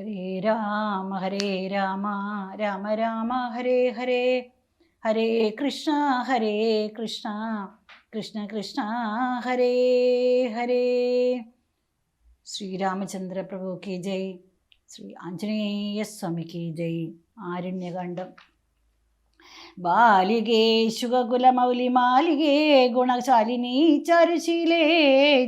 ഹരേ രാമ ഹരേ രാമ രാമ രാമ ഹരേ ഹരേ. ഹരേ കൃഷ്ണ ഹരേ കൃഷ്ണ കൃഷ്ണ കൃഷ്ണ ഹരേ ഹരേ. ശ്രീരാമചന്ദ്ര പ്രഭു കി ജയ്. ശ്രീ ആഞ്ജനേയ സ്വാമി കി ജയ്. ആരണ്യകണ്ഠം ബാലികേ ശുഖകുലമൗലി മാലികേ ഗുണശാലിനീ ചരുശീലേ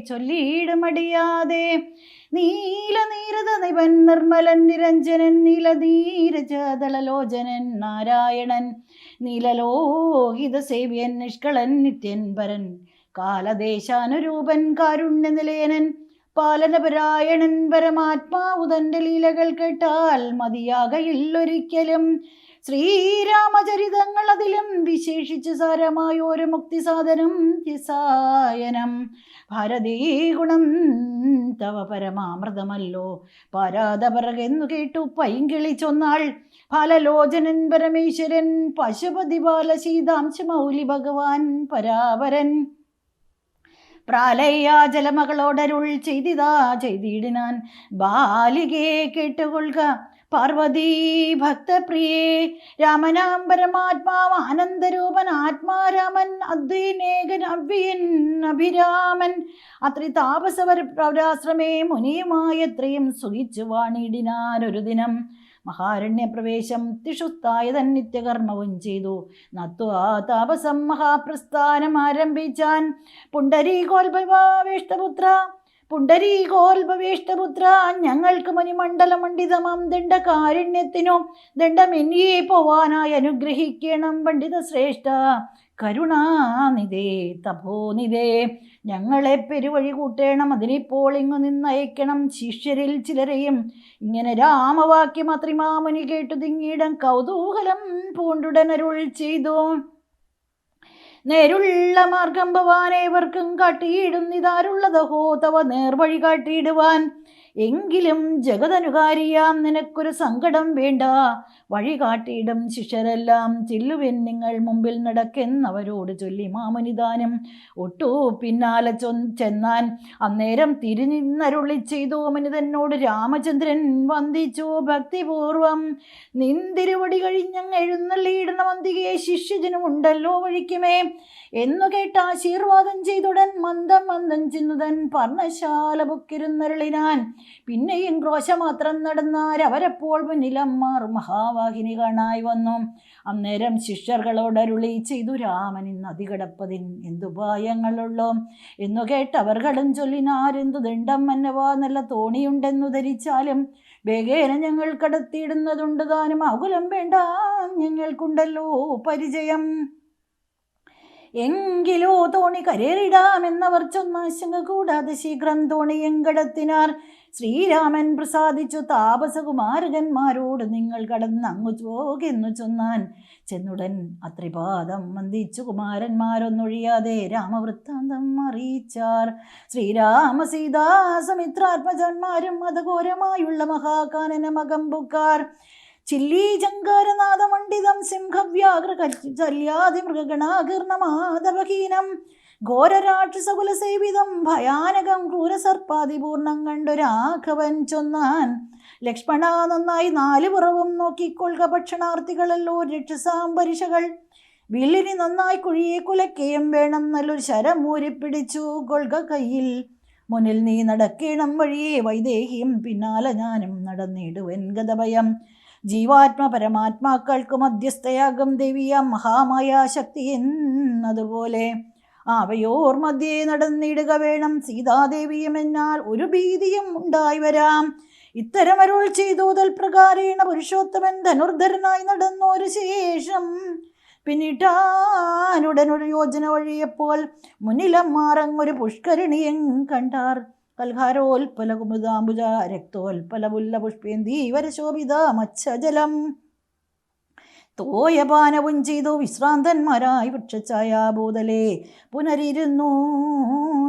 ചൊല്ലിയിടുമടിയാതെ നീല നീരത നിവൻ നിർമ്മലൻ നിരഞ്ജനൻ നീലധീരജദളലോചനൻ നാരായണൻ നീലലോഹിത സേവ്യൻ നിഷ്കളൻ നിത്യൻ പരൻ കാലദേശാനുരൂപൻ കാരുണ്യ നിലയനൻ പാലനപരായണൻ പരമാത്മാവുതന്റെ ലീലകൾ കേട്ടാൽ മതിയാകയില്ലൊരിക്കലും ശ്രീരാമചരിതങ്ങൾ അതിലും വിശേഷിച്ച് സാരമായ ഒരു മുക്തിസാധനം തിസായനം ഭാരതീ ഗുണം തവ പരമാമൃതമല്ലോ. പാരാതപറകെന്നു കേട്ടു പൈങ്കിളി ചൊന്നാൾ ഫലലോചനൻ പരമേശ്വരൻ പശുപതി ബാലശീതാംശ മൗലി ഭഗവാൻ പരാവരൻ പ്രാലയാജലമകളോടരുൾ ചെയ്തിതാ ചെയ്തിടിനാൻ ബാലികയെ കേട്ടുകൊള്ളുക. പാർവതീ ഭക്തപ്രിയേ രാമനാം പരമാത്മാവ് ആനന്ദരൂപൻ ആത്മാരാമൻ അദ്വൈനേകൻ അവ്യൻ അഭിരാമൻ അത്രി താപസവർ മുനിയുമായ ത്രയും സുഖിച്ചു വാണിടിനാനൊരു ദിനം മഹാരണ്യപ്രവേശം തിഷുത്തായ തൻ നിത്യകർമ്മവും ചെയ്തു നത്വാ താപസം മഹാപ്രസ്ഥാനം ആരംഭിച്ചാൻ. പുണ്ടരീകോത്ഭവേഷ്ടപുത്ര പുണ്ടരീകോത്ഭവേഷ്ടപുത്ര ഞങ്ങൾക്ക് മണിമണ്ഡലമണ്ഡിതമം ദണ്ഡ കാരുണ്യത്തിനോ ദണ്ഡമെന്നിയെ പോവാനായി അനുഗ്രഹിക്കണം പണ്ഡിത ശ്രേഷ്ഠ കരുണാനിതേ തപോനിതേ ഞങ്ങളെ പെരുവഴി കൂട്ടേണം അതിനിപ്പോൾ ഇങ്ങു നിന്നയക്കണം. ശിഷ്യരിൽ ചിലരെയും ഇങ്ങനെ രാമവാക്യം അത്രിമാമുനി കേട്ടു തിങ്ങിയിടം കൗതൂഹലം പൂണ്ടുടനരുൾ ചെയ്തു. നേരുള്ള മാർഗം ഭവാനേവർക്കും കാട്ടിയിടുന്നിതാരുള്ളതഹോ തവ നേർവഴി കാട്ടിയിടുവാൻ. എങ്കിലും ജഗതനുകാരിയാം നിനക്കൊരു സങ്കടം വേണ്ട. വഴി കാട്ടിയിടും ശിഷ്യരെല്ലാം ചെല്ലുവിൻ നിങ്ങൾ മുമ്പിൽ നടക്കെന്നവരോട് ചൊല്ലി മാമുനിദാനം. ഒട്ടു പിന്നാലെ ചൊ ചെന്നാൻ അന്നേരം തിരിഞ്ഞരുളി ചെയ്തു മനിതനോട് രാമചന്ദ്രൻ വന്ദിച്ചു ഭക്തിപൂർവം. നിന്തിരുവടി കഴിഞ്ഞങ്ങ് എഴുന്നള്ളിയിടുന്ന വന്തികയെ ശിഷ്യജനുമുണ്ടല്ലോ വഴിക്കുമേ എന്നു കേട്ട ആശീർവാദം ചെയ്തുടൻ മന്ദം മന്ദം ചിന്നുതൻ പർണശാല പൊക്കിരുന്നരുളിനാൻ. പിന്നെയും ക്രോശമാത്രം നടന്നാരവരപ്പോൾ മാറും മഹാവാഹിനി പ്രവാഹിനികളായി വന്നു. അന്നേരം ശിഷ്യർകളോടരുളി ചെയ്തു രാമൻ ഇന്ന് അതികടപ്പതിൻ എന്തു ഉപായങ്ങളുള്ളോ? എന്നു കേട്ടവർകളും ചൊല്ലിനാരെന്തു ദണ്ഡം? മന്നവാ നല്ല തോണിയുണ്ടെന്നു ധരിച്ചാലും വേഗേന ഞങ്ങൾ കടത്തിയിടുന്നതുണ്ട് താനും. അകുലം വേണ്ട ഞങ്ങൾക്കുണ്ടല്ലോ പരിചയം. എങ്കിലോ തോണി കരേറിടാമെന്നവർ ചൊന്നാശങ്ക കൂടാതെ ശീഘ്രം തോണി എങ്കടത്തിനാർ. ശ്രീരാമൻ പ്രസാദിച്ചു താപസകുമാരകന്മാരോട് നിങ്ങൾ കടന്ന് അങ്ങു പോകെന്നു ചൊന്നാൻ. ചെന്നുടൻ അത്രിപാദം വന്ദിച്ചു കുമാരന്മാരൊന്നൊഴിയാതെ രാമവൃത്താന്തം അറിയിച്ചാർ. ശ്രീരാമ സീതാ സമിത്രാത്മജന്മാരും മതഘോരമായുള്ള മഹാകാനനമകമ്പുക്കാർ മകമ്പുക്കാർ. ചങ്കാരനാഥമണ്ഡിതം സിംഹവ്യാഘ്ര ചല്യാതി മൃഗഗണാകീർണമാധവഹീനം ഘോരരാക്ഷസകുലസേവിതം ഭയാനകം ക്രൂരസർപ്പാതിപൂർണം കണ്ടു രാഘവൻ ചൊന്നാൻ. ലക്ഷ്മണ നന്നായി നാല് പുറവും നോക്കിക്കൊള്ളുക ഭക്ഷണാർത്ഥികളല്ലോ രക്ഷസാംബരിഷകൾ വില്ലിനി നന്നായി കുഴിയെ കുലക്കുകയും വേണം നല്ലൊരു ശരം ഊരിപ്പിടിച്ചു കൊള്ളുക കയ്യിൽ. മുന്നിൽ നീ നടക്കേണം വഴിയെ വൈദേഹിയും പിന്നാലെ ഞാനും നടന്നിടുവൻ ഗതഭയം. ജീവാത്മ പരമാത്മാക്കൾക്ക് മധ്യസ്ഥയാകും ദേവിയ മഹാമായ ശക്തി എന്നതുപോലെ അവയോർ മധ്യേ നടന്നിടുക വേണം. സീതാദേവിയും എന്നാൽ ഒരു ഭീതിയും ഉണ്ടായി വരാം. ഇത്തരം അരുൾ ചെയ്തു തൽപ്രകാരേണ പുരുഷോത്തമൻ ധനുർധരനായി നടന്നൊരു ശേഷം പിന്നിട്ടാനുടനൊരു യോജന വഴിയപ്പോൾ മുന്നിലമ്മാറങ്ങൊരു പുഷ്കരണിയും കണ്ടാർ. കൽഹാരോൽപല കുമുദാംബുജ രക്തോൽപല പുഷ്പേന്ദീവരശോഭിത മത്സ്യജലം തോയപാനവും ചെയ്തു വിശ്രാന്തന്മാരായി വൃക്ഷഛായാഭൂതലേ പുനരിരുന്നു.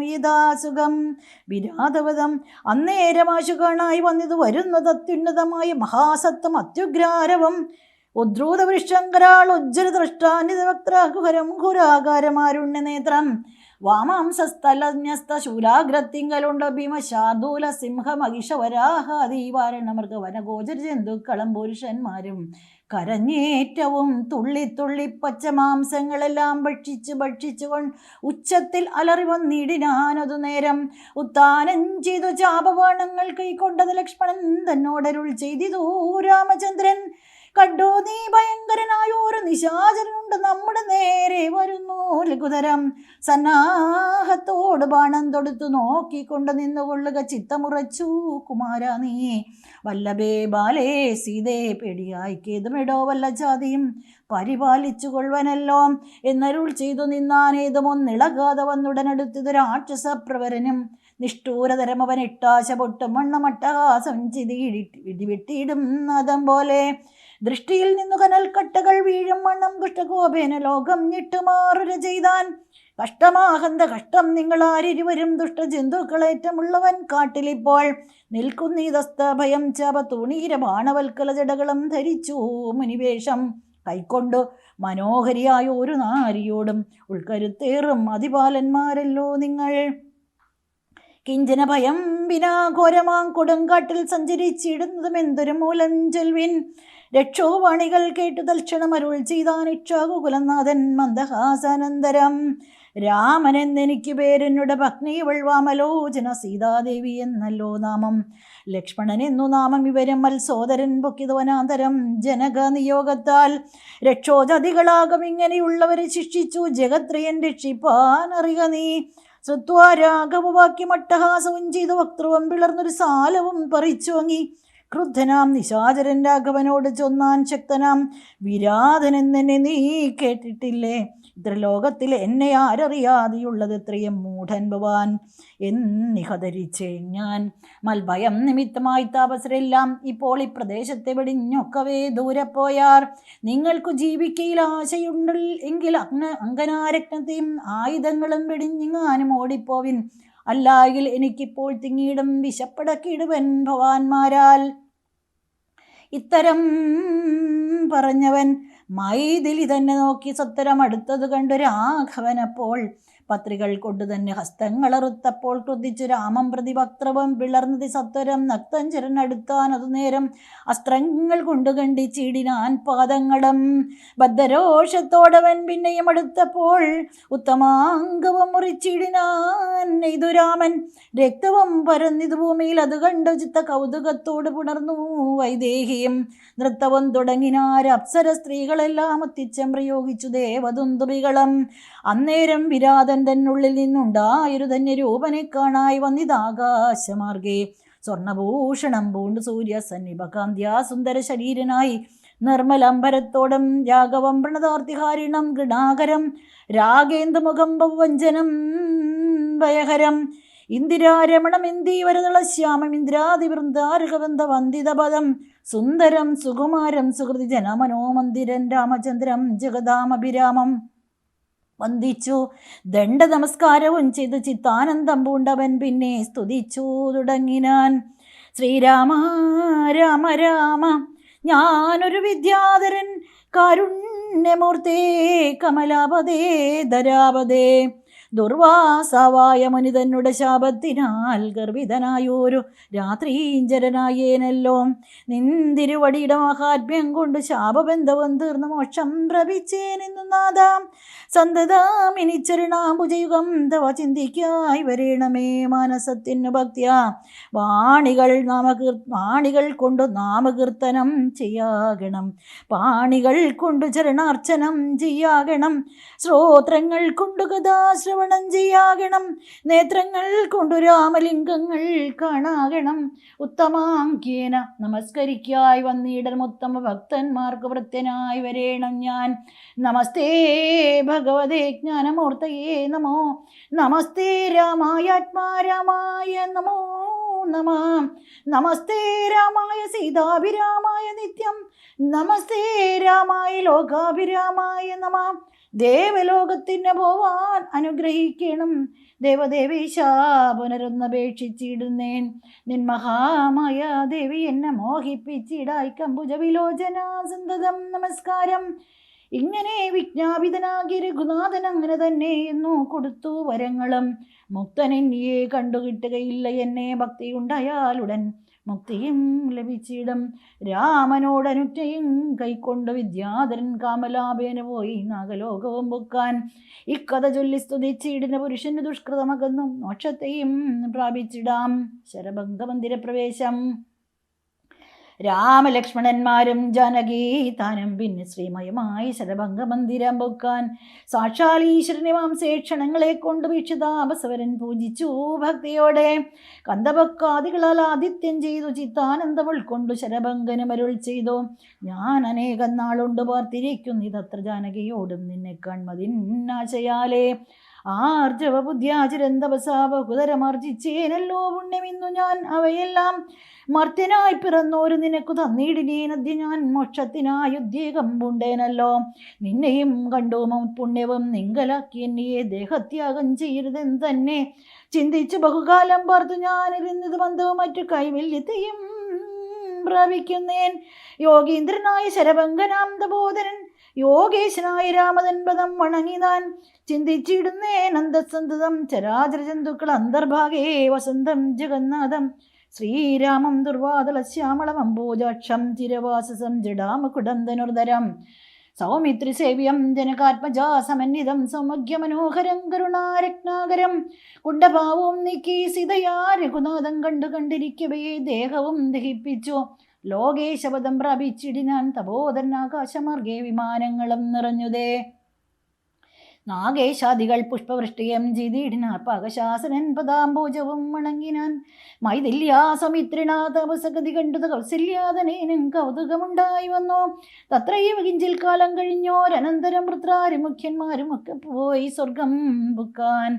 ഇതാസുഖം വിരാതവതം അന്നേരമാശു കാണായി വന്നിത്. വരുന്നത് അത്യുന്നതമായ മഹാസത്വം അത്യുഗ്രാരവം. ഉദ്രൂതവൃക്ഷങ്കരാൾ ഉജ്ജ്വല ദൃഷ്ടാനിതവക്രാകുഹരം ഘുരാകാരമാരുണ്യ നേത്രം വാമാംസസ്ഥലന്യസ്ത ശൂലാഗ്രത്തിങ്കലുണ്ട് ഭീമശാർദൂല സിംഹ മഹിഷവരാഹാദീവാരണമൃഗ വനഗോചര ജന്തുക്കളും പുരുഷന്മാരും. കരഞ്ഞേറ്റവും തുള്ളി തുള്ളി പച്ചമാംസങ്ങളെല്ലാം ഭക്ഷിച്ച് ഭക്ഷിച്ചു കൊണ്ട് ഉച്ചത്തിൽ അലറി വന്നിടിനാനതു നേരം. ഉത്താനം ചെയ്തു ചാപവാണങ്ങൾ കൈക്കൊണ്ടത് ലക്ഷ്മണൻ തന്നോടരുൾ ചെയ്തിതു രാമചന്ദ്രൻ. കണ്ടോ നീ ഭയങ്കരനായ ഒരു നിശാചരനുണ്ട് നമ്മുടെ നേരെ വരുന്നു ലഘുതരം. സന്നാഹത്തോട് ബാണം തൊടുത്തു നോക്കിക്കൊണ്ട് നിന്നുകൊള്ളുക ചിത്തമുറച്ചു. കുമാര നീ വല്ലഭേ ബാലേ സീതേ പേടിയായി കേതുമിടോ വല്ല ജാതിയും. പരിപാലിച്ചു കൊള്ളുവനല്ലോ എന്നരുൾ ചെയ്തു നിന്നാനേതുമൊന്നിളകാതെ വന്നുടനടുത്തത് രാക്ഷസപ്രവരനും നിഷ്ഠൂരതരം അവൻ ഇട്ടാശ പൊട്ടും മണ്ണമട്ടഹാസം ചിതി ഇടിവിട്ടിയിടും അതം പോലെ. ദൃഷ്ടിയിൽ നിന്നു കനൽക്കട്ടകൾ വീഴും മണ്ണം ദുഷ്ടകോപേന ലോകം ഞെട്ടുമാറുര ചെയ്താൻ കഷ്ടമാഹന്ത കഷ്ടം നിങ്ങൾ ആരിരുവരും ദുഷ്ടജന്തുക്കളേറ്റമുള്ളവൻ കാട്ടിലിപ്പോൾ നിൽക്കുന്നീതസ്ത ഭയം ചാപ തുണീര ബാണവൽക്കല ജടകളും ധരിച്ചു മുനിവേഷം. കൈക്കൊണ്ടു മനോഹരിയായ ഒരു നാരിയോടും ഉൾക്കരുത്തേറും അതിപാലന്മാരല്ലോ നിങ്ങൾ. കിഞ്ചന ഭയം വിനാ ഘോരമാം കൊടുങ്കാട്ടിൽ സഞ്ചരിച്ചിടുന്നതും എന്തൊരു മൂലം ചെൽവിൻ. രക്ഷോവാണികൾ കേട്ടു തൽക്ഷണം അരുൾ ചെയ്താനിക്ഷാകുകുലനാഥൻ മന്ദഹാസാനന്തരം. രാമൻ എന്നെനിക്ക് പേരെന്നുടെ പത്നി വൾവാമലോചന സീതാദേവി എന്നല്ലോ നാമം. ലക്ഷ്മണൻ എന്നു നാമം ഇവരും മത്സോദരൻ പൊക്കിതവനാന്തരം. ജനക നിയോഗത്താൽ രക്ഷോജതികളാകും ഇങ്ങനെയുള്ളവരെ ശിക്ഷിച്ചു ജഗത്രയൻ രക്ഷിപ്പാൻ അറിയ നീ ശ്രുത്വാ രാഘവവാക്യമട്ടഹാസവും ചെയ്തു വക്തൃവം പിളർന്നൊരു സാലവും പറിച്ചു വാങ്ങി ക്രുദ്ധനാം നിശാചരൻ രാഘവനോട് ചൊന്നാൻ ശക്തനാം. വിരാധനെന്നെ നീ കേട്ടിട്ടില്ലേ? ഇത്ര ലോകത്തിൽ എന്നെ ആരറിയാതെയുള്ളത് ഇത്രയും മൂഢൻ ഭവാൻ എന്നിഹ ധരിച്ചേ ഞാൻ. മൽഭയം നിമിത്തമായി താപസരെല്ലാം ഇപ്പോൾ ഈ പ്രദേശത്തെ വെടിഞ്ഞൊക്കവേ ദൂരെ പോയാർ നിങ്ങൾക്കു ജീവിക്കയിൽ ആശയുണ്ടിൽ എങ്കിൽ അഗ്ന അങ്കനാരക്നത്തെയും ആയുധങ്ങളും വെടിഞ്ഞിങ്ങാനും ഓടിപ്പോവിൻ. അല്ലായിൽ എനിക്കിപ്പോൾ തിങ്ങിയിടും വിശപ്പടക്കിടുവൻ ഭവാന്മാരാൽ ഇത്തരം പറഞ്ഞവൻ മൈഥിലി തന്നെ നോക്കി സത്തരം അടുത്തത് കണ്ടു രാഘവനപ്പോൾ പത്രികൾ കൊണ്ടുതന്നെ ഹസ്തങ്ങളറുത്തപ്പോൾ ക്രുദ്ധിച്ചു രാമം പ്രതിപക്രവം വിളർന്നതി സത്വരം നക്തഞ്ചരൻ അടുത്താൻ അതു നേരം അസ്ത്രങ്ങൾ കൊണ്ടുകണ്ടി ചീടിനാൻ പാദങ്ങളും ബദ്ധരോഷത്തോടവൻ പിന്നെയും അടുത്തപ്പോൾ ഉത്തമാംഗവും മുറിച്ചിടിനാൻ ഇതു രാമൻ രക്തവും പരന്നിതു ഭൂമിയിൽ അത് കണ്ടു ചിത്ത കൗതുകത്തോട് പുണർന്നു വൈദേഹിയും നൃത്തവും തുടങ്ങിനാർ അപ്സര സ്ത്രീകളെല്ലാം ഒത്തിച്ചം പ്രയോഗിച്ചു ദേവദുന്തുബികളും അന്നേരം വിരാതൻ തന്നുള്ളിൽ നിന്നുണ്ടായൊരു ധന്യരൂപനെ കാണായി വന്നിതാകാശമാർഗേ സ്വർണഭൂഷണം പൂണ്ട് സൂര്യ സന്നിഭകാന്ത്യാ സുന്ദര ശരീരനായി. നിർമ്മലംബരത്തോടും രാഘവം പ്രണതാർത്തിഹാരിണം ഗൃണാകരം രാഗേന്ദുമുഖം ഭവഞ്ചനം ഭയഹരം. ഇന്ദിരാരമണം ഇന്ദീവരതള ശ്യാമം ഇന്ദ്രാതിവൃന്ദാരുകവന്ത വന്ദിതപദം സുന്ദരം സുകുമാരം സുഹൃതി ജനമനോമന്ദിരൻ രാമചന്ദ്രം ജഗദാമഭിരാമം. വന്ദിച്ചു. ദണ്ഡ നമസ്കാരവും ചെയ്ത് ചിത്താനന്ദം പൂണ്ടവൻ പിന്നെ സ്തുതിച്ചു തുടങ്ങിനാൻ. ശ്രീരാമ രാമ രാമ ഞാനൊരു വിദ്യാധരൻ. കാരുണ്യമൂർത്തേ കമലാപതേ ധരാപതേ. ദുർവാസാവായ മുനിതന്നുടെ ശാപത്തിനാൽ ഗർഭിതനായൊരു രാത്രീഞ്ചരനായേനല്ലോ. നിന്തിരുവടിയുടെ മഹാത്മ്യം കൊണ്ട് ശാപബന്ധവും തീർന്ന് മോക്ഷം പ്രഭിച്ചേനെന്നു നാദാം സന്തതാമിനിച്ചരണാംബുജയുഗം തവ ചിന്തിക്കായി വരേണമേ മാനസത്തിനു ഭക്തിയ. വാണികൾ നാമകീർ വാണികൾ കൊണ്ടു നാമകീർത്തനം ചെയ്യാകണം. പാണികൾ കൊണ്ടു ചരണാർച്ചനം ചെയ്യാകണം. ശ്രോത്രങ്ങൾ കൊണ്ടു കഥാശ്രവണം ചെയ്യാകണം. നേത്രങ്ങൾ കൊണ്ടു രാമലിംഗങ്ങൾ കാണാകണം. ഉത്തമാങ്കേന നമസ്കരിക്കായി വന്നിടൽ ഉത്തമ ഭക്തന്മാർക്ക് വൃത്യനായി വരേണം ഞാൻ. നമസ്തേ ഭഗവതേ ജ്ഞാനമൂർത്തയേ നമോ. നമസ്തേ രാമായ ആത്മാരാമായ നമോ നമ. നമസ്തേ രാമായ സീതാഭിരാമായ നിത്യം. നമസ്തേ രാമായ ലോകാഭിരാമായ നമ. ദേവലോകത്തിന് പോവാൻ അനുഗ്രഹിക്കണം. ദേവദേവീശ പുനരൊന്നപേക്ഷിച്ചിടുന്നേൻ. നിൻ മഹാമായ ദേവി എന്നെ മോഹിപ്പിച്ചിടായി. കമ്പുജ വിലോചന സന്തതം നമസ്കാരം. ഇങ്ങനെ വിജ്ഞാപിതനാകി രഘുനാഥൻ അങ്ങനെ തന്നെ എന്നു കൊടുത്തു വരങ്ങളും. മുക്തനെന്നിയെ കണ്ടുകിട്ടുകയില്ല. എന്നെ ഭക്തിയുണ്ടായാലുടൻ മുക്തിയും ലഭിച്ചിടം. രാമനോടനുറ്റയും കൈക്കൊണ്ട് വിദ്യാധരൻ കാമലാഭേന പോയി നാഗലോകവും പൊക്കാൻ. ഇക്കഥ ചൊല്ലി സ്തുതിച്ചിടുന്ന പുരുഷന് ദുഷ്കൃതമകന്നും മോക്ഷത്തെയും പ്രാപിച്ചിടാം. ശരഭംഗമന്ദിര പ്രവേശം രാമലക്ഷ്മണന്മാരും ജാനകീതാനം പിന്നെ ശ്രീമയമായി ശരഭംഗമന്ദിരം പൊക്കാൻ സാക്ഷാൽ ഈശ്വരനെ മാംസേക്ഷണങ്ങളെ കൊണ്ട് വീക്ഷിതാപസവരൻ പൂജിച്ചു ഭക്തിയോടെ. കന്തപക്കാദികളാൽ ആദിത്യം ചെയ്തു ചിത്താനന്ദം ഉൾക്കൊണ്ടു ശരഭംഗനുമരുൾ ചെയ്തു. ഞാൻ അനേകം നാളുണ്ട് പാർത്തിരിക്കുന്നു ഇതത്ര ജാനകിയോടും നിന്നെ കൺമതിന്നാശയാലേ ആർജവ ബുദ്ധ്യാചിരന്തപസാവകുതരമർജിച്ചേനല്ലോ പുണ്യമിന്നു ഞാൻ അവയെല്ലാം. മർത്യനായി പിറന്നോരു നിനക്കു തന്നിടിനേനദ്യ ഞാൻ. മോക്ഷത്തിനായി ഉദ്വേഗം പൂണ്ടേനല്ലോ. നിന്നെയും കണ്ടു മം പുണ്യവും നിങ്കലാക്കി എന്നെയെ ദേഹത്യാഗം ചെയ്യരുതെന്ന് തന്നെ ചിന്തിച്ചു ബഹുകാലം പാർത്തു ഞാനിരുന്നത് ബന്ധവും മറ്റു കൈവല്യത്തെയും പ്രാപിക്കുന്നേൻ യോഗീന്ദ്രനായ ശരഭംഗനാന്തബോധനൻ യോഗേശനായ രാമതൻ പദം വണങ്ങിനാൻ ചിന്തിച്ചിടുന്നേ നന്ദസന്തതം ചരാചര ജന്തുക്കൾ അന്തർഭാഗേ വസന്തം ജഗന്നാഥം. ശ്രീരാമം ദുർവാതള ശ്യാമളം അംബോജാക്ഷം ചിരവാസസം ജഡാമകുടം ധനുർധരം. സൗമിത്രിസേവ്യം ജനകാത്മജാ സമന്വിതം സൗമഗ്യമനോഹരം കരുണാരത്നാകരം. കുണ്ടഭാവവും നീക്കി സിതയാ രഘുനാഥം കണ്ടു കണ്ടിരിക്കവേ ദേഹവും ദഹിപ്പിച്ചു. ലോകേശപദം പ്രാപിച്ചിടിനാൻ തപോധൻ ആകാശമാർഗേ വിമാനങ്ങളും നിറഞ്ഞുതേ. നാഗേശാദികൾ പുഷ്പവൃഷ്ടിയം ചെയ്തിടിനാർ പാകശാസനൻ പദാംബോജവും മണങ്ങിനാൻ മൈതില്യാസമിത്രിണാ തപസഗതി കണ്ടു കൗസല്യാതനേനും കൗതുകമുണ്ടായി വന്നു. തത്രയും കിഞ്ചിൽ കാലം കഴിഞ്ഞോരനന്തരം വൃത്രാരും മുഖ്യന്മാരും ഒക്കെ പോയി സ്വർഗം ബുക്കാൻ.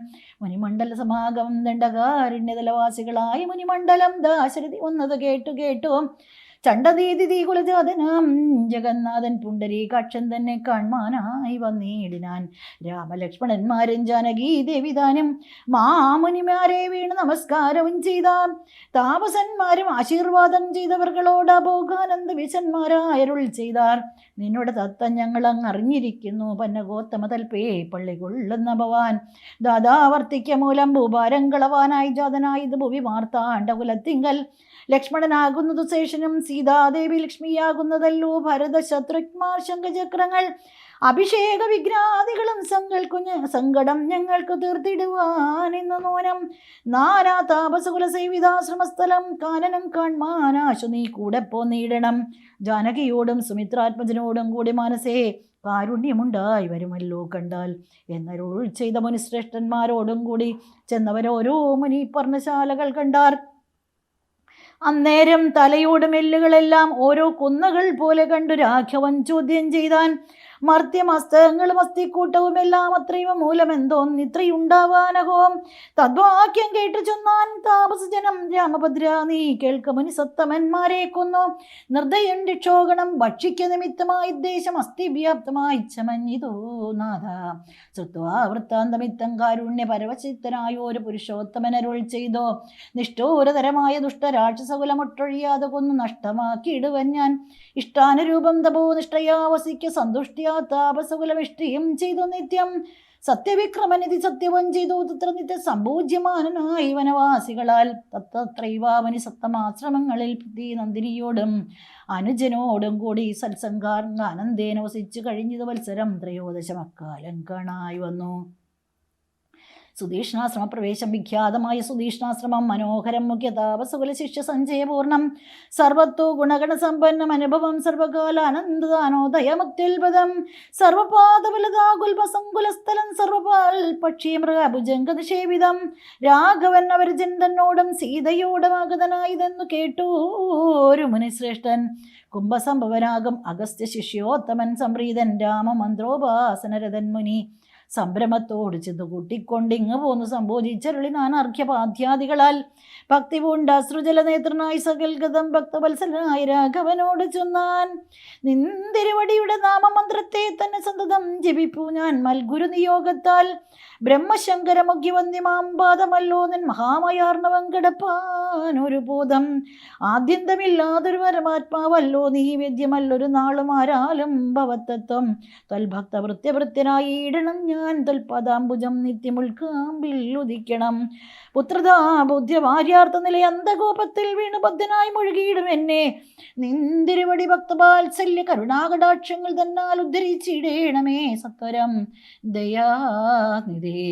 മുനിമണ്ഡല സമാഗമം ദണ്ഡകാരുണ്യതലവാസികളായ മുനിമണ്ഡലം ദാശരഥി ഒന്നത് കേട്ടു കേട്ടു. ചണ്ടതീതി കുലജാതനാം ജഗന്നാഥൻ പുണ്ടരീകാക്ഷൻ തന്നെ കാൺമാനായി വന്നേടിനാൻ. രാമലക്ഷ്മണന്മാരും ജാനകീ ദേവിദാനും മാമുനിമാരെ വീണ് നമസ്കാരവും ചെയ്താർ. താപസന്മാരും ആശീർവാദം ചെയ്തവർകളോട് അഭോഗാനന്ദ വിശന്മാരായരുൾ ചെയ്താർ. നിന്നോട് തത്തം ഞങ്ങൾ അങ്ങ് അറിഞ്ഞിരിക്കുന്നു പന്നഗോത്തമ തൽപ്പേ പള്ളി കൊള്ളുന്ന ഭവാൻ. ദാദാവർത്തിക്ക മൂലം ഭൂഭാരം കളവാനായി ജാതനായി ഇത് ഭുവി മാർത്താണ്ട ലക്ഷ്മണനാകുന്നതു ശേഷനും സീതാദേവി ലക്ഷ്മിയാകുന്നതല്ലോ ഭരത ശത്രുഘ്മാർ ശംഖചക്രങ്ങൾ. അഭിഷേക വിഗ്രാദികളും സങ്കൽക്കുഞ്ഞ് സങ്കടം ഞങ്ങൾക്ക് തീർത്തിടുവാൻ ഇന്ന് നൂനം. നാരാ താപസകുല സേവിതാശ്രമസ്ഥലം കാനനം കാൺമാനാശു നീ കൂടെ പോ നേടണം. ജാനകിയോടും സുമിത്രാത്മജനോടും കൂടി മനസ്സേ കാരുണ്യമുണ്ടായി വരുമല്ലോ കണ്ടാൽ. എന്നരുൾ ചെയ്ത മുനിശ്രേഷ്ഠന്മാരോടും കൂടി ചെന്നവരോരോ മുനി പർണശാലകൾ കണ്ടാർ. അന്നേരം തലയോട് മെല്ലുകളെല്ലാം ഓരോ കുന്നുകൾ പോലെ കണ്ടു രാഘവൻ ചോദ്യം ചെയ്താൻ. മർദ്യമസ്തകങ്ങളും അസ്ഥിക്കൂട്ടവും എല്ലാം അത്രയും മൂലമെന്തോന്നിത്രയുണ്ടാവാനഹോം തദ്വാക്യം കേട്ടു ചൊന്നാൻ താപസജനം. രാമഭദ്ര നീ കേൾക്കമുനി സത്തമന്മാരെ കൊന്നു. നിർദ്ദയം രക്ഷോഗണം ഭക്ഷിക്ക നിമിത്തമായി ദേശം അസ്ഥിവ്യാപ്തമായി ചമഞ്ഞിതോ നാഥ. വൃത്താന്തമിത്തം കാരുണ്യ പരവശിത്തനായ ഒരു പുരുഷോത്തമനരുൾ ചെയ്തോ. നിഷ്ഠൂരതരമായ ദുഷ്ടരാക്ഷസകുലമൊട്ടൊഴിയാതെ കൊന്നു നഷ്ടമാക്കിയിടുവൻ ഞാൻ. ഇഷ്ടാനുരൂപം തപോ നിഷ്ഠയാ വസിക്ക സന്തുഷ്ടിയാ താപസകുലമിഷ്ടിയും ചെയ്തു നിത്യം. സത്യവിക്രമനിധി സത്യവും ചെയ്തു തത്ര നിത്യ സമ്പൂജ്യമാനനായി വനവാസികളാൽ തത്രൈവാവനി സത്തമാശ്രമങ്ങളിൽ പ്രതി നന്ദിനിയോടും അനുജനോടും കൂടി സത്സംഗാർ ആനന്ദേന വസിച്ചു കഴിഞ്ഞത് വത്സരം ത്രയോദശമക്കാലം കാണായി വന്നു. സുധീഷ്ണാശ്രമ പ്രവേശം വിഖ്യാതമായ സുധീഷ്ണാശ്രമം മനോഹരം മുഖ്യതാപസുകുല ശിഷ്യ സഞ്ചയപൂർണം. സർവത്തോ ഗുണഗണസമ്പന്നം അനുഭവം സർവകാല അനന്തദാനോദയമത്യുൽപദം സർവപാദബലതാകുൽപസങ്കുലസ്ഥലം സർവപാൽ പക്ഷി മൃഗഭുജംഗനിഷേവിതം രാഘവൻ അവരജൻ തന്നോടും സീതയോടും ആഗതനായതെന്നു കേട്ടു ഒരു മുനിശ്രേഷ്ഠൻ. കുംഭസംഭവനാകും അഗസ്ത്യ ശിഷ്യോത്തമൻ സംപ്രീതൻ രാമമന്ത്രോപാസനരഥൻ മുനി. സംഭ്രമത്തോട് ചെന്ന് കൂട്ടിക്കൊണ്ടിങ്ങ് പോന്നു. സംബോധിച്ചരുളി നാൻ അർഘ്യപാധ്യാദികളാൽ ഭക്തി പൂണ്ട സൃജല നേത്രനായി സകൽഗതം ഭക്തവത്സലനായ രാഘവനോട് ചൊന്നാൻ. നിന്തിരുവടിയുടെ നാമമന്ത്രത്തെ തന്നെ സന്തതം ജപിപ്പൂ ഞാൻ മൽഗുരു നിയോഗത്താൽ. ബ്രഹ്മശങ്കരമുഖ്യ വന്യമാം പാദമല്ലോ നിൻ മഹാമയാർണവം കിടപ്പാൻ ഒരു ബോധം. ആദ്യന്തമില്ലാതൊരു പരമാത്മാവല്ലോ നീ വേദ്യമല്ലൊരു നാളും ആരാലും ഭവത്തത്വം തൽഭക്തവൃത്യവൃത്യനായി ഇടണം ഞാൻ തൽപദാംബുജം നിത്യമുൾക്കാമ്പിൽ ഉദിക്കണം. പുത്രതാ ബുദ്ധ്യഭാര്യാർത്ഥ നില അന്ധകോപത്തിൽ വീണു ബദ്ധനായി മുഴുകിയിടും എന്നെ. നിന്തിരുവടി ഭക്തപാത്സല്യ കരുണാകടാക്ഷങ്ങൾ തന്നാൽ ഉദ്ധരിച്ചിടേണമേ സത്വരം. ദയാനിധേ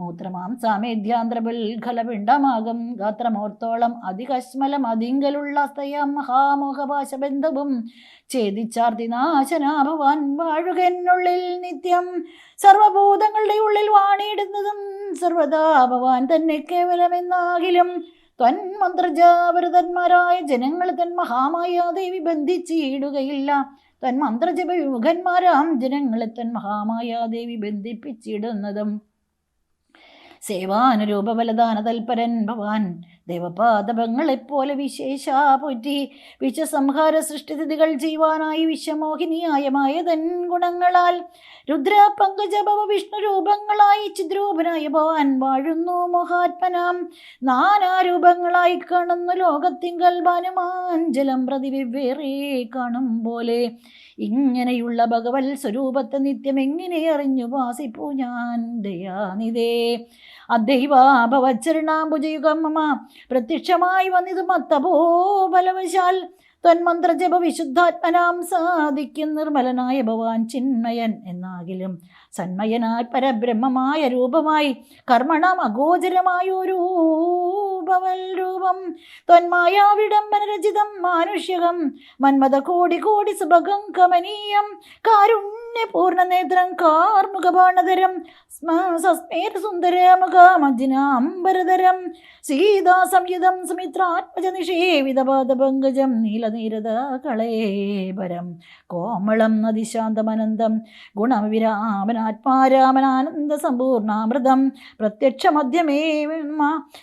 മൂത്രമാം സാമേധ്യാന്ത്രബൽഘലപിണ്ഡമാകും ഗാത്രമോർത്തോളം അതികശ്മലം അതിങ്കലുള്ള സ്തയം മഹാമോഹപാശബന്ധവും. ഛേദിച്ചാർത്തി നാശനാ ഭവാൻ വാഴുകെന്നുള്ളിൽ നിത്യം സർവഭൂതങ്ങളുടെ ഉള്ളിൽ വാണിയിടുന്നതും സർവദാ ഭവാൻ തന്നെ കേവലമെന്നാകിലും ത്വന്മന്ത്രജാവൃതന്മാരായ ജനങ്ങൾ തൻ മഹാമായാദേവി ബന്ധിച്ചിടുകയില്ല തന്മന്ത്രജപ വിമുഖന്മാരാം ജനങ്ങളെ തൻ മഹാമായാദേവി ബന്ധിപ്പിച്ചിടുന്നതും സേവാനുരൂപ ബലദാന തൽപരൻ ഭവാൻ ദേവപാദപങ്ങളെപ്പോലെ വിശേഷ പൊറ്റി വിശ്വസംഹാര സൃഷ്ടിതിഥികൾ ചെയ്യുവാനായി വിശ്വമോഹിനിയായമായ തൻ ഗുണങ്ങളാൽ രുദ്ര പങ്കജഭവ വിഷ്ണു രൂപങ്ങളായി ചിദ്രൂപനായ ഭവാൻ വാഴുന്നു മഹാത്മനാം. നാനാരൂപങ്ങളായി കാണുന്നു ലോകത്തിങ്കൽ ഭാനുമാഞ്ചലം പ്രതി വെവ്വേറെ കാണും പോലെ. ഇങ്ങനെയുള്ള ഭഗവത് സ്വരൂപത്തെ നിത്യം എങ്ങനെ അറിഞ്ഞു വാസിപ്പു ഞാൻ ദയാനിതേ അദ്ദൈവാഭവച്ചരണാംബുജയുഗം മമ. പ്രത്യക്ഷമായി വന്നിത് മത്തപോ ബലവശാൽ. ത്വന്മന്ത്രജപ വിശുദ്ധാത്മനാം സാധിക്കും നിർമ്മലനായ ഭവാൻ ചിന്മയൻ എന്നാകിലും സന്മയനായ പരബ്രഹ്മമായ രൂപമായി കർമ്മണം അഗോചരമായോ രൂപവൽ രൂപം. ത്വന്മായാവിടംബനരചിതം മാനുഷ്യകം. മന്മത കോടി കോടി സുഭകം കമനീയം. കാരുണ്യപൂർണ നേത്രം കാർമുഖബാണതരം സസ്മേര സുന്ദരമുഖമജ്നാംബരതരം സീതാ സംയുതം സുമിത്രാത്മജ നിഷേവിതപാദപങ്കജം നീലനീരത കളേബരം കോമളം നദിശാന്തമനന്തം. ഗുണവിരാമനാത്മാരാമനാനന്ദ സമ്പൂർണാമൃതം പ്രത്യക്ഷമധ്യമേ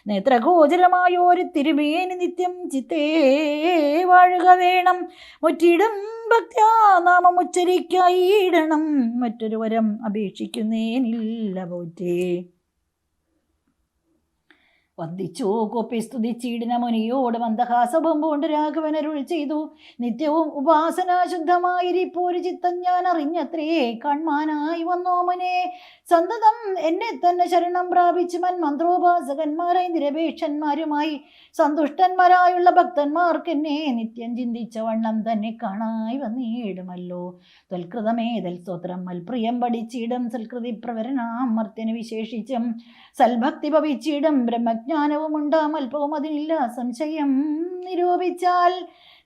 നേത്രഗോചരമായോരു തിരുമേനി നിത്യം ചിത്തേ വാഴുക വേണം. മുറ്റിടും ഭക്ത്യാ നാമം ഉച്ചരിക്കായിടണം മറ്റൊരു വരം അപേക്ഷിക്കുന്നേനില്ല പോറ്റേ. വന്ദിച്ചു കോപ്പി സ്തുതിച്ചീടിന മുനിയോട് മന്ദഹാസഭം കൊണ്ട് രാഘവനരുൾ ചെയ്തു. നിത്യവും ഉപാസനാശുദ്ധമായിരിപ്പോരു ചിത്തം ഞാൻ അറിഞ്ഞത്രേ. കാൺമാനായി വന്നോ മുനെ. സന്തതം എന്നെ തന്നെ ശരണം പ്രാപിച്ച് മൻ മന്ത്രോപാസകന്മാരായി നിരപേക്ഷന്മാരുമായി. സന്തുഷ്ടന്മാരായുള്ള ഭക്തന്മാർക്ക് എന്നെ നിത്യം ചിന്തിച്ച വണ്ണം തന്നെ കാണായി വന്നിടുമല്ലോ. തൽകൃതമേതൽ സ്തോത്രം മൽപ്രിയം പഠിച്ചിടം സൽകൃതി പ്രവരനാം മർത്യന് വിശേഷിച്ചും. സൽഭക്തി ഭവിച്ചിടം ബ്രഹ്മജ്ഞാനവും ഉണ്ടാം അല്പവും അതിനില്ല. സംശയം നിരൂപിച്ചാൽ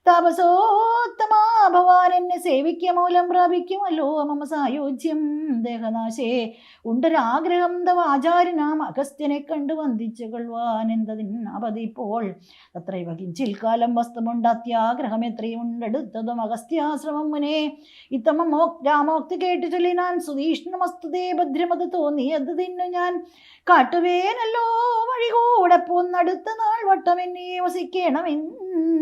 താപസോത്തമാ ഭവാൻ എന്നെ സേവിക്ക മൂലം പ്രാപിക്കുമല്ലോ മമ സായോജ്യം. ദേഹനാശേ ഉണ്ടൊരാഗ്രഹം തവ ആചാര്യനാം അഗസ്ത്യനെ കണ്ടു വന്ദിച്ചു കൊള്ളുവാൻ എന്തതിനപതിപ്പോൾ തത്രൈവ കിഞ്ചിൽ കാലം വസ്തുമുണ്ടാത്യാഗ്രഹം എത്രയും ഉണ്ടെടുത്തതും അഗസ്ത്യാശ്രമം മുനെ. ഇത്തമ രാമോക്തി കേട്ടു ചൊല്ലി ഞാൻ സുതീഷ്ണമസ്തുതേ ഭദ്രമത് തോന്നിയത് തിന്നു ഞാൻ. കാട്ടുവേനല്ലോ വഴി കൂടെ പോന്നടുത്ത നാൾ വട്ടം എന്നെ വസിക്കണമെന്നിവിടെ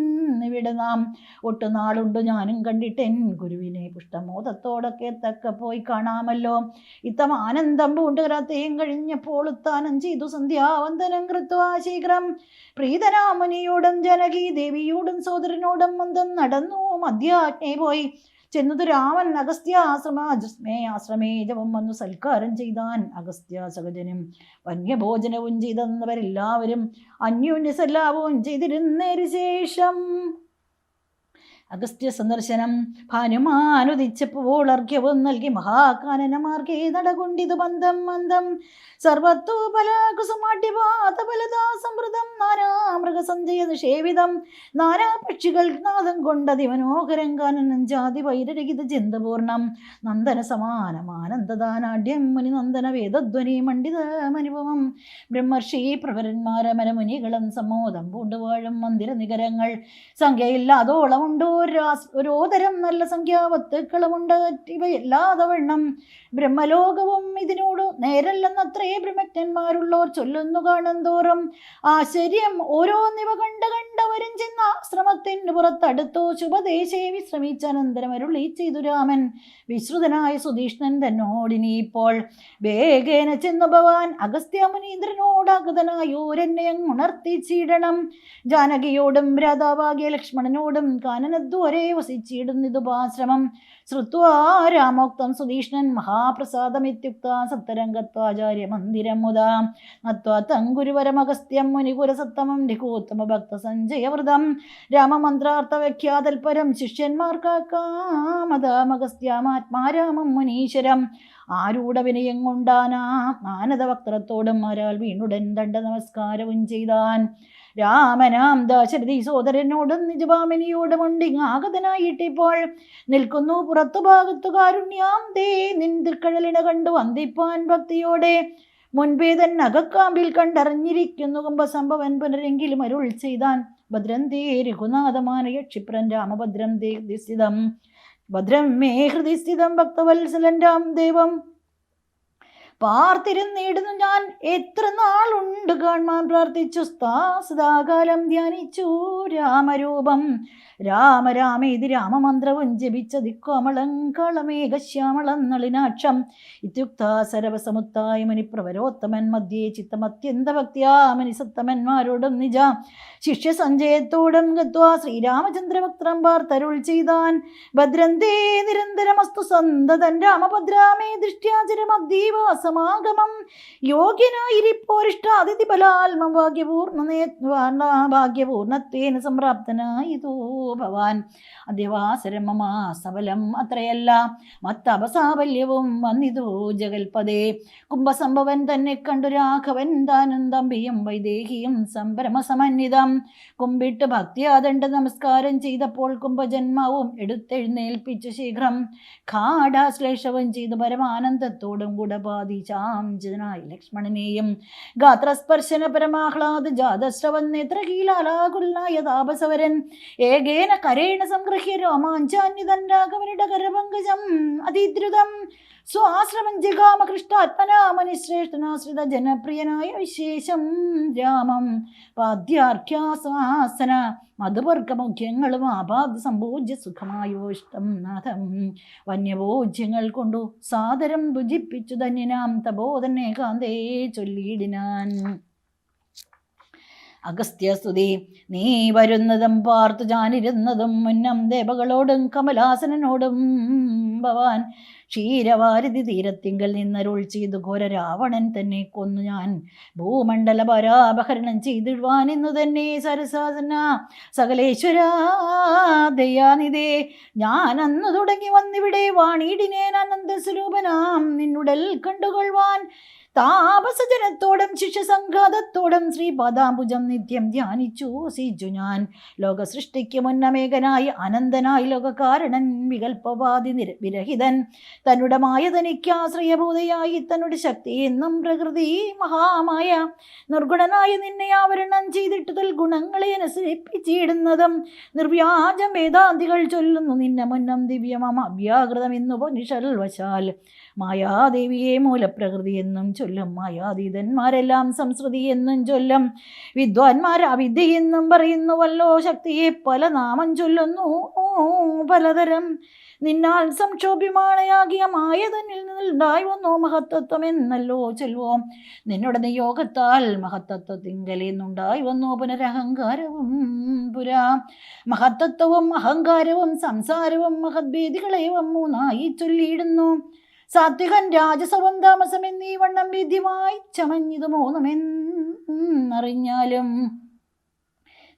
നാം ഒട്ടുനാളുണ്ട് ഞാനും കണ്ടിട്ട് എൻ ഗുരുവിനെ പുഷ്ടമോദത്തോടൊക്കെ തക്ക പോയി കാണാമല്ലോ. ഇത്തം ആനന്ദം പൂണ്ടുകരത്തെയും കഴിഞ്ഞപ്പോൾ ഉത്താനം ചെയ്തു സന്ധ്യാവന്തനം കൃത്വാ ശീഘ്രം. പ്രീതരാമുനിയോടും ജനകീ ദേവിയോടും സോദരനോടും മന്ദം നടന്നു. മധ്യാജ്ഞ പോയി. ചെന്നത് രാമൻ അഗസ്ത്യാശ്രമ ജസ്മേ ആശ്രമേ ജപം വന്നു സൽക്കാരം ചെയ്താൻ അഗസ്ത്യ സഹജനും. വന്യഭോജനവും ചെയ്തെന്നവരെല്ലാവരും അന്യോന്യസല്ലാപവും ചെയ്തിരുന്നേരു ശേഷം അഗസ്ത്യ സന്ദർശനം ഭാനുമാനുദിച്ചപ്പോൾ അർഘ്യവും നൽകി മഹാകാനനമാർഗേ നടകൊണ്ടിതു ബന്ധം മന്ദം. സർവത്തോ പല സമൃതം നാനാ മൃഗസഞ്ചയ നിഷേവിതം നാനാ പക്ഷികൾ നാദം കൊണ്ടതിമനോഹരം കാനനം ജാതി വൈരരഹിത ചിന്തപൂർണം നന്ദന സമാനമാനന്ദദാനാഢ്യം മുനി നന്ദന വേദധ്വനി മണ്ഡിതമനുഭവം. ബ്രഹ്മർഷി പ്രവരന്മാരമരമുനികളും സമ്മോദം പൂണ്ടുവാഴും മന്ദിര നികരങ്ങൾ സംഖ്യയില്ലാതോളമുണ്ടോ ഓരോതരം നല്ല സംഖ്യാവത്തുക്കളുമുണ്ട് ഇവയല്ലാതെ വണ്ണം ബ്രഹ്മലോകവും ഇതിനോട് നേരല്ലെന്നത്രേ ബ്രഹ്മജ്ഞന്മാരുള്ളോർ ചൊല്ലുന്നു കാണന്തോറും. ആശ്ചര്യം ഓരോന്നിവ കണ്ട കണ്ടവരും ചെന്ന ആശ്രമത്തിന് പുറത്തടുത്തു ശുഭദേശേ വിശ്രമിച്ച അനന്തരം അരുളി ചെയ്തു രാമൻ. വിശ്രുതനായ സുധീഷ്ണൻ തന്നോടിനി ഇപ്പോൾ വേഗേന ചെന്നു ഭവാൻ. അഗസ്ത്യ മുനീന്ദ്രനോടാഗതനായോരെന്നെ അങ്ങ് ഉണർത്തിച്ചിടണം ജാനകിയോടും രാധാഭാഗ്യ ലക്ഷ്മണനോടും കാനനദ്വാരെ വസിച്ചിടുന്നിതുപാശ്രമം ശ്രുത്വാ രാമോക്തം സുധീഷ്ണൻ മഹാപ്രസാദമിത്യുക്ത സപ്തരംഗത്വാചാര്യ മന്ദിരം മുതാ നത്വാ തങ്കുരുവരമഗസ്ത്യം മുനികുരസത്തമം രഘുത്തമ ഭക്ത സഞ്ജയവൃതം രാമമന്ത്രാർത്ഥവ്യാഖ്യാതൽപരം ശിഷ്യന്മാർക്കാമതാമഗസ്ത്യാമാത്മാരാമം മുനീശ്വരം. ആരൂഢ വിനയം കൊണ്ടാനാ ആനന്ദ വക്രത്തോടും ആരാൽ വീണുടൻ ദണ്ഡ നമസ്കാരവും ചെയ്താൻ. രാമനാം ദാശരഥി സോദരനോടും നിജഭാമിനിയോടും ഉണ്ടിങ്ങാഗതനായിട്ടിപ്പോൾ നിൽക്കുന്നു പുറത്തു ഭാഗത്തു കാരുണ്യാം ദേ നിന്തിർക്കഴലിന കണ്ടു വന്ദിപ്പാൻ ഭക്തിയോടെ. മുൻപേ തന്നെ അകക്കാമ്പിൽ കണ്ടറിഞ്ഞിരിക്കുന്നു കുംഭസംഭവൻ പുനരെങ്കിലും അരുൾ ചെയ്താൻ. ഭദ്രം തേ രഘുനാഥമാനയ ക്ഷിപ്രൻ രാമഭദ്രം തേ സ്ഥിതം ഭദ്രം മേ ഹൃദിസ്ഥിതം ഭക്തവത്സലൻ രാം ദേവം പാർത്തിരുന്നിടുന്നു ഞാൻ. എത്ര നാളുണ്ട് കാണാൻ പ്രാർത്ഥിച്ചു. സ്ഥാസദാകാലം ധ്യാനിച്ചു. രാമരൂപം രാമ രാമേതി രാമമന്ത്രവും ജപിച്ച ദിക്കോമളം കളമേഘശ്യാമളം നളിനാക്ഷം. ഇത്യുക്ത സരവസമുത്തായ മുനിപ്രവരോത്തമൻ മധ്യേ ചിത്തമത്യന്ത ഭക്തിയാമനി സത്തമന്മാരോടും നിജ. ശിഷ്യ സഞ്ജയത്തോടും ഗത്വാ ശ്രീരാമചന്ദ്രഭക്തം പാർത്തരുൾ ചെയ്താൻ. ഭദ്രന്തേ നിരന്തരമസ്തു സന്തതൻ രാമഭദ്രാമേ ദൃഷ്ട്യാചരമദ്ദീവാസമാഗമം യോഗ്യനായിരിപ്പോരിഷ്ടാതിഥി ബലാത്മഭാഗ്യപൂർണ ഭാഗ്യപൂർണത്വേന സംപ്രാപ്തനായിതോ ഭവാൻ. അദ്യവാസരം സബലം അത്രയല്ല. മത്തപസാബല്യവും വന്നിതു ജഗൽപദേ കുംഭസംഭവൻ തന്നെ കണ്ടു രാഘവൻ താനും തമ്പിയും വൈദേഹിയും സംഭ്രമസമന്വിതം. കുമ്പിട്ട് ഭക്തിയാദണ്ഡ നമസ്കാരം ചെയ്തപ്പോൾ കുംഭജന്മാവും എടുത്തെഴുന്നേൽപ്പിച്ചു ശീഘ്രം. ഘാടാശ്ലേഷവും ചെയ്ത് പരമാനന്ദത്തോടും ഗുഡപാതിചാംജനായി ലക്ഷ്മണനെയും. ഗാത്രസ്പർശന പരമാഹ്ലാദ ജാതശ്രവൻ നേത്രകീലാലാകുലായ താപസവരൻ ഏകേന കരേണ സംഗൃഹ്യ രോമാഞ്ചാന്യതൻ രാഘവനുടെ കരപങ്കജം അതിദ്രുതം. സ്വാശ്രമം ജഗാമകൃഷ്ടാത്മനാമനിശ്രേഷ്ഠനാശ്രിത ജനപ്രിയനായ വിശേഷം രാമം. പാദ്യാർഘ്യാസാസന മധുവർഗമുഖ്യങ്ങളും ആപാദ സംഭോജ്യ സുഖമായോഷ്ടം നാഥം. വന്യഭോജ്യങ്ങൾ കൊണ്ടു സാദരം ഭുജിപ്പിച്ചു ധന്യനാം തബോധനെ കാന്തേ ചൊല്ലിയിടിനാൻ. അഗസ്ത്യസ്തുതി നീ വരുന്നതും പാർത്തു ഞാനിരുന്നതും മുന്നം ദേവകളോടും കമലാസനോടും ഭവാൻ ക്ഷീരവാരിധി തീരത്തിങ്കൽ നിന്നരുൾ ചെയ്തു ഘോര രാവണൻ തന്നെ കൊന്നു ഞാൻ. ഭൂമണ്ഡല പരാപഹരണം ചെയ്തിടുവാൻ ഇന്നു തന്നെ സരസാസന. സകലേശ്വര ദയാനിതേ ഞാൻ അന്ന് തുടങ്ങി വന്നിവിടെ വാണിയിടിനേൻ അനന്തസ്വരൂപനാം. നിന്നുടൽ കണ്ടുകൊള്ളുവാൻ താപസജനത്തോടും ശിഷ്യസംഘാതത്തോടും ശ്രീ പദാംബുജം നിത്യം ധ്യാനിച്ചു. സിജു ഞാൻ ലോക സൃഷ്ടിക്ക് മുന്നമേകനായി അനന്തനായി ലോകകാരണൻ വികൽപ്പവാദി നിര വിരഹിതൻ. തന്നുടെ ആശ്രയഭൂതയായി തന്നുടെ ശക്തി എന്നും പ്രകൃതി മഹാമായ നിർഗുണനായ നിന്നെ ആവരണം ചെയ്തിട്ട് തൽ ഗുണങ്ങളെ അനുസരിപ്പിച്ചിടുന്നതും നിർവ്യാജം വേദാന്തികൾ ചൊല്ലുന്നു. നിന്നെ മുന്നം ദിവ്യമം അവ്യാകൃതം എന്നുപനിഷൽ വശാൽ മായാദേവിയെ മൂലപ്രകൃതി എന്നും ചൊല്ലും. മായാതീതന്മാരെല്ലാം സംസ്കൃതി എന്നും ചൊല്ലും. വിദ്വാൻമാർ അവിദ്യ എന്നും പറയുന്നുവല്ലോ. ശക്തിയെ പല നാമം ചൊല്ലുന്നു. പലതരം. നിന്നാൽ സംക്ഷോഭ്യമാണയാകിയ മായ നിന്നുണ്ടായി വന്നു മഹത്തത്വം എന്നല്ലോ ചൊല്ലുവോം. നിന്നുടെ നിയോഗത്താൽ മഹത്തത്വത്തിങ്കൽ നിന്നുണ്ടായി വന്നു പുനരഹങ്കാരവും പുരാ. മഹത്തത്വവും അഹങ്കാരവും സംസാരവും മഹദ്ഭേദികളെയും മൂന്നായി ചൊല്ലിയിടുന്നു. സാത്വികൻ രാജസവം താമസം എന്നീ വണ്ണം വിധിവായി ചമഞ്ഞിത് മൂന്നുമെന്നറിഞ്ഞാലും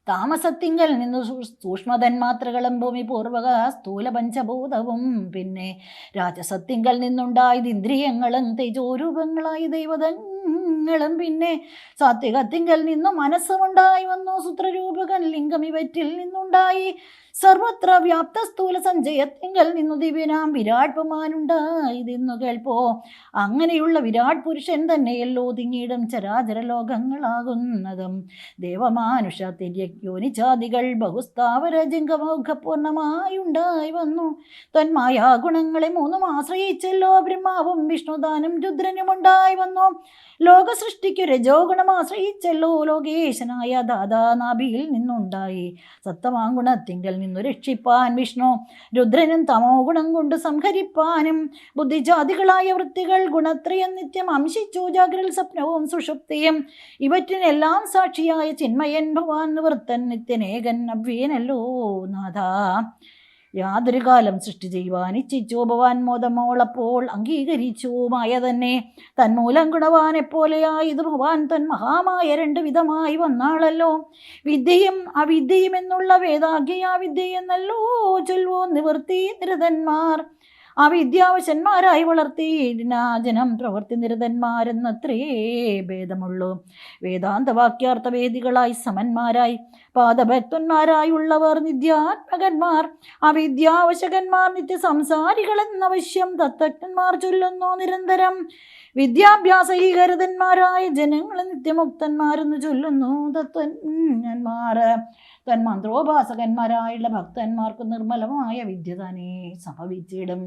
താമസത്തിങ്കൽ നിന്ന് സൂക്ഷ്മതന്മാത്രകളും ഭൂമി പൂർവക സ്ഥൂല പഞ്ചഭൂതവും പിന്നെ രാജസത്തിങ്കൽ നിന്നുണ്ടായത് ഇന്ദ്രിയങ്ങളും തേജോരൂപങ്ങളായി ദൈവതങ്ങളും. പിന്നെ സാത്വികത്തിങ്കൽ നിന്നും മനസ്സുമുണ്ടായി വന്നു. സൂത്രരൂപകൻ ലിംഗം ഇവറ്റിൽ നിന്നുണ്ടായി. സർവത്ര വ്യാപ്ത സ്ഥൂല സഞ്ചയത്തിങ്കൽ നിന്നു ദിവ്യനാം വിരാട് പുമാനുണ്ടായതെന്നു കേൾപ്പോ. അങ്ങനെയുള്ള വിരാട് പുരുഷൻ തന്നെയല്ലോ തിങ്ങീടും ചരാചര ലോകങ്ങളാകുന്നതും. ദേവമാനുഷ തിര്യയോനിചാദികൾ ബഹുസ്ഥാവര ജംഗമോഘപൂർണമായുണ്ടായി വന്നു. തന്മായ ഗുണങ്ങളെ മൂന്നും ആശ്രയിച്ചല്ലോ ബ്രഹ്മാവും വിഷ്ണുദാനും രുദ്രനും ഉണ്ടായി വന്നു. ലോക സൃഷ്ടിക്കു രജോ ഗുണം ആശ്രയിച്ചല്ലോ ലോകേശനായ ദാദാനാഭിയിൽ നിന്നുണ്ടായി. സത്തമാങ്കുണത്തിങ്കൽ നിന്നു രക്ഷിപ്പാൻ വിഷ്ണു രുദ്രനും തമോ ഗുണം കൊണ്ട് സംഹരിപ്പാനും. ബുദ്ധിജാതികളായ വൃത്തികൾ ഗുണത്രയം നിത്യം അംശിച്ചു ജാഗ്രൽ സ്വപ്നവും സുഷുപ്തിയും. ഇവറ്റിനെല്ലാം സാക്ഷിയായ ചിന്മയൻ ഭവാൻ നിവൃത്തൻ നിത്യനേകൻ അഭ്യനല്ലോ നാഥ. യാതൊരു കാലം സൃഷ്ടി ചെയ്യുവാൻ ഇച്ഛിച്ചു ഭവാൻ മോദമോളപ്പോൾ അംഗീകരിച്ചു മായ തന്നെ തന്മൂലം ഗുണവാനെപ്പോലെയായത് ഭവാൻ തൻ മഹാമായ രണ്ട് വിധമായി വന്നാളല്ലോ. വിദ്യയും അവിദ്യയും എന്നുള്ള വേദാഗ്യ വിദ്യ എന്നല്ലോ ചൊല്ലുവോ നിവൃത്തി നിരതന്മാർ. അവിദ്യാവശന്മാരായി വളർത്തി ദിനാജനം പ്രവൃത്തി നിരതന്മാരെന്നത്രേ ഭേദമുള്ളൂ. വേദാന്ത വാക്യാർത്ഥ വേദികളായി സമന്മാരായി പാദഭക്തന്മാരായുള്ളവർ നിത്യാത്മകന്മാർ. അവിദ്യാവശകന്മാർ നിത്യ സംസാരികളെന്നവശ്യം തത്വജ്ഞന്മാർ ചൊല്ലുന്നു നിരന്തരം. വിദ്യാഭ്യാസീകരതന്മാരായ ജനങ്ങൾ നിത്യമുക്തന്മാരെന്ന് ചൊല്ലുന്നു. തത്വന്മാർ തൻ മന്ത്രോപാസകന്മാരായുള്ള ഭക്തന്മാർക്ക് നിർമ്മലമായ വിദ്യ തന്നെ സംഭവിച്ചിടും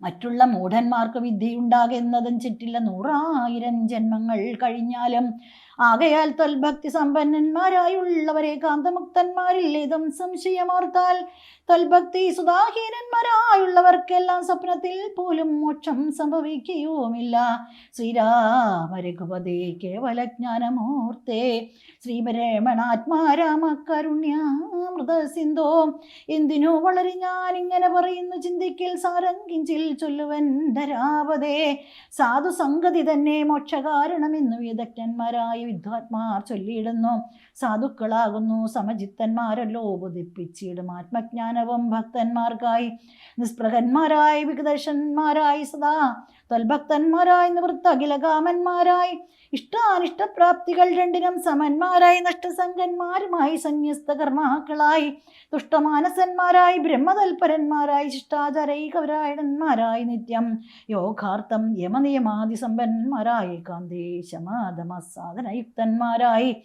മറ്റുള്ള മൂഢന്മാർക്ക് വിദ്യയുണ്ടാകുന്നതും ചുറ്റില്ല. നൂറായിരം ജന്മങ്ങൾ കഴിഞ്ഞാലും ആകയാൽ തൽഭക്തി സമ്പന്നന്മാരായുള്ളവരെ കാന്തമുക്തന്മാരിൽ ഏതും സംശയമോർത്താൽ തൽഭക്തി സുധാഹീനന്മാരായുള്ളവർക്കെല്ലാം സ്വപ്നത്തിൽ പോലും മോക്ഷം സംഭവിക്കുകയുമില്ല. ശ്രീരാമ രഘുപതേ കേവല ജ്ഞാനമൂർത്തേ ശ്രീപരമണാത്മാരാമ കരുണ്യാമൃത സിന്ധോ എന്തിനു വളരെ ഞാൻ ഇങ്ങനെ പറയുന്നു ചിന്തിക്കൽ സാരങ്കിഞ്ചിൽ ചൊല്ലുവൻ ധരാവതേ സാധു സംഗതി തന്നെ മോക്ഷകാരണമെന്ന് വിദഗ്ധന്മാരായ വിദ്വാത്മാർ ചൊല്ലിയിടുന്നു. സാധുക്കളാകുന്നു. സമചിത്തന്മാരല്ലോ ഉപദിപ്പിച്ചിടും ആത്മജ്ഞാനവും ഭക്തന്മാർക്കായി. നിസ്പൃഹന്മാരായി വികദർശന്മാരായി സദാ. തൽഭക്തന്മാരായി നിവൃത്ത അഖിലകാമന്മാരായി. ഇഷ്ടാനിഷ്ടപ്രാപ്തികൾ രണ്ടിനും സമന്മാരായി നഷ്ടസംഗന്മാരുമായി സന്യസ്ത കർമാക്കളായി തുഷ്ടമാനസന്മാരായി ബ്രഹ്മതൽപരന്മാരായി ശിഷ്ടാചരൈകവരായണന്മാരായി നിത്യം. യോഗാർത്ഥം യമനിയമാതിസമ്പന്മാരായി കാന്തേശമാധമസാധനയുക്തന്മാരായി കാന്തേശമാധമസാധനയുക്തന്മാരായി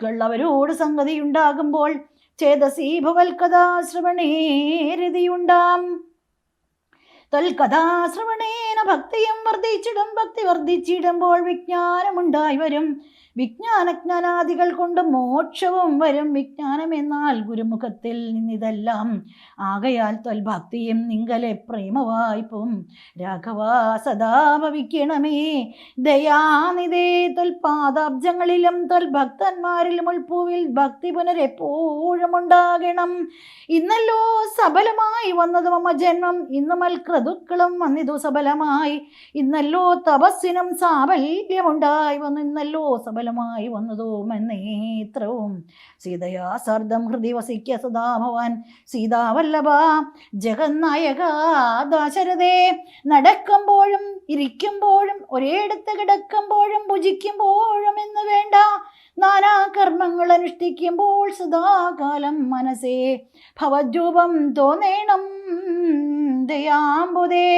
സാധുക്കൾ അവരോട് സംഗതി ഉണ്ടാകുമ്പോൾ ചേതസീ ഭവൽക്കഥാശ്രവണേ രതിയുണ്ടാം. തൽകഥാശ്രവണേന ഭക്തിയും വർദ്ധിച്ചിടും ഭക്തി വർദ്ധിച്ചിടുമ്പോൾ വിജ്ഞാനമുണ്ടായി വരും. വിജ്ഞാനജ്ഞാനാദികൾ കൊണ്ട് മോക്ഷവും വരും. വിജ്ഞാനം എന്നാൽ ഗുരുമുഖത്തിൽ നിന്നിതെല്ലാം. ആകയാൽ ത്വൽഭക്തിയും നിങ്കലെ പ്രേമവായ്പും രാഘവ സദാ ഭവിക്കണമേ ദയാനിതേ തൊൽപാദാബ്ജങ്ങളിലും തൊൽഭക്തന്മാരിലും ഉൾപ്പൂവിൽ ഭക്തി പുനരെപ്പോഴും ഉണ്ടാകണം. ഇന്നല്ലോ സബലമായി വന്നതും അമ്മ ജന്മം. ഇന്ന് മൽക്രതുക്കളും വന്നിതു സബലമായി. ഇന്നല്ലോ തപസ്സിനും സാബല്യമുണ്ടായി വന്നു. ഇന്നല്ലോ സബലമായി വന്നതോ മനേത്രവും സീതയാ സർദം ഹൃദി വസിക്ക സദാ ഭവാൻ സീതാവല്ലഭ ജഗന്നായക ദാശരഥേ നടക്കുമ്പോഴും ഇരിക്കുമ്പോഴും ഒരേടത്ത് കിടക്കുമ്പോഴും ഭുജിക്കുമ്പോഴും എന്ന് വേണ്ട. നാനാ കർമ്മങ്ങൾ അനുഷ്ഠിക്കുമ്പോൾ സദാകാലം മനസ്സേ ഭവദ്രൂപം തോന്നേണം. ദയാമ്പുതേ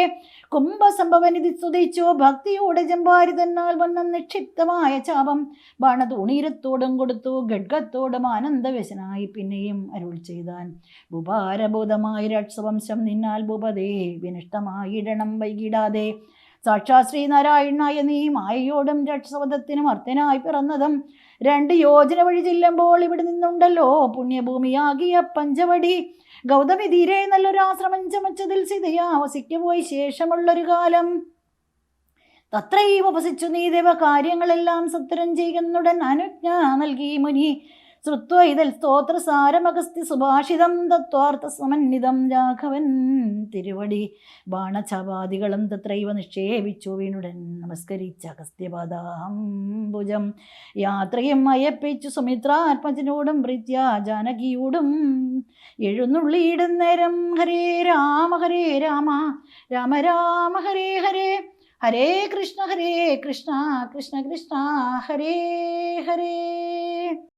കുംഭസംഭവനിധി സ്തുതിച്ചു ഭക്തിയോടെ ജമ്പാരി തന്നാൽ വന്ന നിക്ഷിപ്തമായ ചാപം. ബാണതൂണീരത്തോടും കൊടുത്തു. ഗഡ്ഗത്തോടും ആനന്ദവശനായി പിന്നെയും അരുൾ ചെയ്താൻ. ഭൂപാരഭൂതമായ രക്ഷവംശം നിന്നാൽ ഭൂപതേ വിനിഷ്ടമായിടണം വൈകിടാതെ. സാക്ഷാത് ശ്രീനാരായണനായ നീ മായയോടും രക്ഷവധത്തിനും അർത്ഥനായി പിറന്നതും രണ്ട് യോജന വഴി ചെല്ലുമ്പോൾ ഇവിടെ നിന്നുണ്ടല്ലോ. പുണ്യഭൂമിയാകിയ പഞ്ചവടി. ഗൗതമി തീരെ നല്ലൊരു ആശ്രമം ചമച്ചതിൽ സിതയാ വസിക്കു പോയി ശേഷമുള്ളൊരു കാലം. തത്രയും വസിച്ചു നീ ദേവ കാര്യങ്ങളെല്ലാം സത്രം ചെയ്യുന്നുടൻ അനുജ്ഞ നൽകി മുനി. ശ്രുത്വ ഇതിൽ സ്തോത്രസാരമഗസ്തി സുഭാഷിതം തത്വാർത്ഥ സമന്വിതം രാഘവൻ തിരുവടി. ബാണചപാദികളും തത്രൈവ നിക്ഷേപിച്ചു വീണുടൻ നമസ്കരിച്ച അഗസ്ത്യപാദാംബുജം യാത്രയും അയപ്പിച്ചു സുമിത്രാത്മജനോടും പ്രീത്യ ജാനകിയോടും. എഴുന്നള്ളിയിടുന്നേരം ഹരേ രാമ ഹരേ രാമ. രാമ രാമ ഹരേ ഹരേ. ഹരേ കൃഷ്ണ ഹരേ കൃഷ്ണ കൃഷ്ണ കൃഷ്ണ ഹരേ ഹരേ.